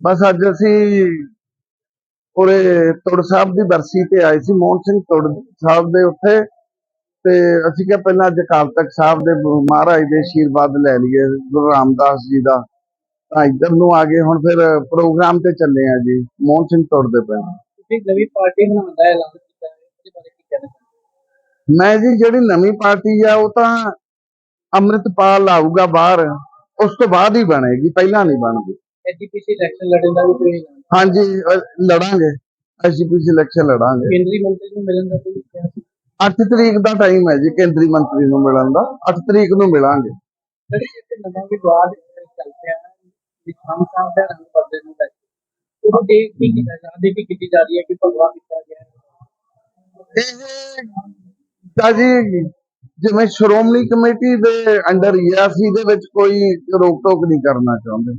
ਬਸ ਅੱਜ ਅਸੀਂ ਉਰੇ ਤੁੜ ਸਾਹਿਬ ਦੀ ਬਰਸੀ ਤੇ ਆਏ ਸੀ ਮੋਹਨ ਸਿੰਘ ਤੁੜ ਸਾਹਿਬ ਦੇ ਉੱਥੇ ਤੇ ਅਸੀਂ ਕਿਹਾ ਪਹਿਲਾਂ ਅੱਜ ਅਕਾਲ ਤਖਤ ਸਾਹਿਬ ਦੇ ਮਹਾਰਾਜ ਦੇ ਆਸ਼ੀਰਵਾਦ ਲੈ ਲਈਏ ਗੁਰੂ ਰਾਮਦਾਸ ਜੀ ਦਾ। ਤਾਂ ਇੱਧਰ ਨੂੰ ਆ ਗਏ ਹੁਣ ਫਿਰ ਪ੍ਰੋਗਰਾਮ ਤੇ ਚੱਲੇ ਆ ਜੀ ਮੋਹਨ ਸਿੰਘ ਤੁੜ ਦੇ ਪਿੰਡ। ਤੁਸੀਂ ਨਵੀਂ ਪਾਰਟੀ ਬਣਾਉਣ ਦਾ ਐਲਾਨ ਕੀਤਾ ਹੈ ਉਹਦੇ ਬਾਰੇ ਕੀ ਕਹਿਣਾ ਮੈਂ ਜੀ ਜਿਹੜੀ ਨਵੀਂ ਪਾਰਟੀ ਆ ਉਹ ਤਾਂ ਅੰਮ੍ਰਿਤਪਾਲ ਆਊਗਾ ਬਾਹਰ ਉਸ ਤੋਂ ਬਾਅਦ ਹੀ ਬਣੇਗੀ ਪਹਿਲਾਂ ਨਹੀਂ ਬਣਦੀ। ਐਜੀਪੀਸੀ ਇਲੈਕਸ਼ਨ ਲੜਨ ਦਾ ਵੀ ਕੋਈ ਐਲਾਨ ਹਾਂਜੀ ਲੜਾਂਗੇ। SGPC election ਲੜਾਂਗੇ। ਕੇਂਦਰੀ ਮੰਤਰੀ ਨੂੰ ਮਿਲਣ ਦਾ ਕੋਈ ਕਿਹਾ ਸੀ? 8 ਤਰੀਕ ਦਾ ਟਾਈਮ ਹੈ ਜੀ ਕੇਂਦਰੀ ਮੰਤਰੀ ਨੂੰ ਮਿਲਣ ਦਾ। 8 ਤਰੀਕ ਨੂੰ ਮਿਲਾਂਗੇ। ਸਰ ਇੱਕ ਨਵਾਂ ਵਿਵਾਦ ਚੱਲ ਪਿਆ ਹੈ ਵਿਖਾਮ ਸਾਹਿਬ ਦਾ ਰੰਗ ਪਰਦੇ ਨੂੰ ਲੈ ਕੇ ਉਹ ਦੇ ਕੀ ਕੀਤਾ ਜਾ ਰਹੀ ਕੀ ਕੀਤੀ ਜਾ ਰਹੀ ਹੈ ਕਿ ਭਗਵਾ ਕੀਤਾ ਗਿਆ ਹੈ। ਇਹ ਤਾਂ ਜੀ ਜਿਵੇਂ ਸ਼੍ਰੋਮਣੀ ਕਮੇਟੀ ਦੇ ਅੰਡਰ ਵਿੱਚ ਕੋਈ ਰੋਕ ਟੋਕ ਨਹੀਂ ਕਰਨਾ ਚਾਹੁੰਦੇ।